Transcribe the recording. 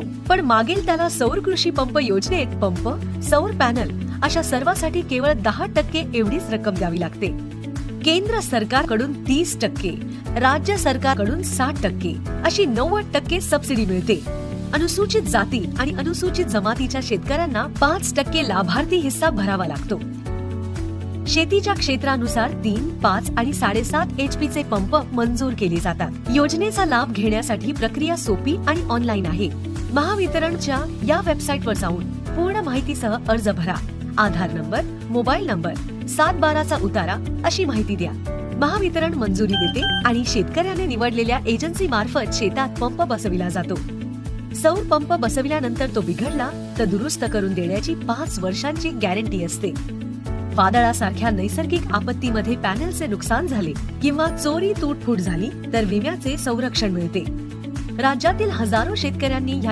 शकतो पण मागेल त्याला सौर कृषी पंप योजनेत पंप सौर पॅनल अशा सर्वासाठी केवळ दहा टक्के एवढीच रक्कम द्यावी लागते. केंद्र सरकारकडून तीस टक्के राज्य सरकारकडून साठ टक्के अशी नव्वद टक्के सबसिडी मिळते. अनुसूचित जाती आणि अनुसूचित जमातीच्या शेतकऱ्यांना पाच टक्के लाभार्थी हिस्सा भरावा लागतो. शेतीच्या क्षेत्रानुसार तीन पाच आणि साडेसात एच चे पंप मंजूर केले जातात. योजनेचा लाभ घेण्यासाठी प्रक्रिया सोपी आणि ऑनलाईन आहे. महावितरणच्या या वेबसाईटवर जाऊन पूर्ण माहितीसह अर्ज भरा. आधार नंबर मोबाईल नंबर सात बाराचा उतारा अशी माहिती द्या. महावितरण मंजुरी देते आणि शेतकऱ्याने निवडलेल्या एजन्सी मार्फत शेतात पंप बसविला जातो. सौर पंप बसविल्यानंतर तो बिघडला तर दुरुस्त करून देण्याची पाच वर्षांची गॅरंटी असते. वादळासारख्या नैसर्गिक आपत्तीमध्ये पॅनलचे नुकसान झाले किंवा चोरी तूटफूट झाली तर विम्याचे संरक्षण मिळते. राज्यातील हजारो शेतकऱ्यांनी ह्या